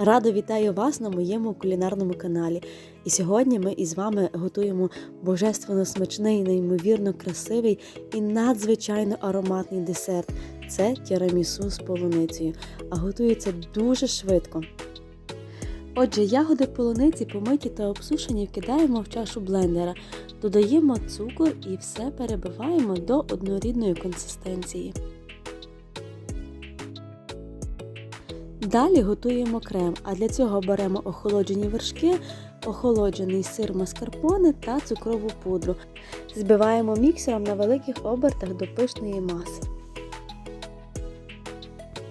Радо вітаю вас на моєму кулінарному каналі. І сьогодні ми із вами готуємо божественно смачний, неймовірно красивий і надзвичайно ароматний десерт. Це тірамісу з полуницею, а готується дуже швидко. Отже, ягоди полуниці помиті та обсушені вкидаємо в чашу блендера, додаємо цукор і все перебиваємо до однорідної консистенції. Далі готуємо крем, а для цього беремо охолоджені вершки, охолоджений сир маскарпоне та цукрову пудру. Збиваємо міксером на великих обертах до пишної маси.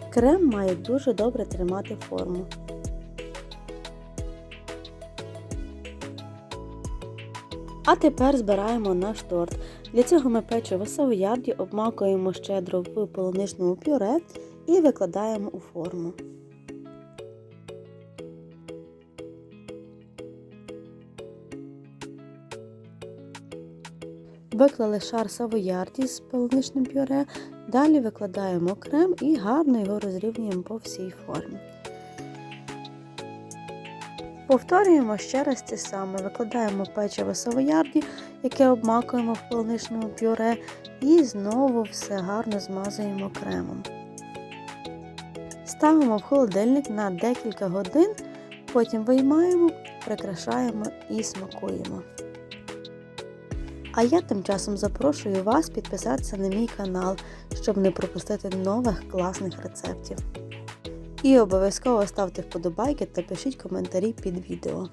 Крем має дуже добре тримати форму. А тепер збираємо наш торт. Для цього ми печиво савоярді обмакуємо щедро в полуничному пюре і викладаємо у форму. Виклали шар савоярді з полуничним пюре, далі викладаємо крем і гарно його розрівнюємо по всій формі. Повторюємо ще раз те саме. Викладаємо печиво савоярді, яке обмакуємо в полуничному пюре, і знову все гарно змазуємо кремом. Ставимо в холодильник на декілька годин, потім виймаємо, прикрашаємо і смакуємо. А я тим часом запрошую вас підписатися на мій канал, щоб не пропустити нових класних рецептів. І обов'язково ставте вподобайки та пишіть коментарі під відео.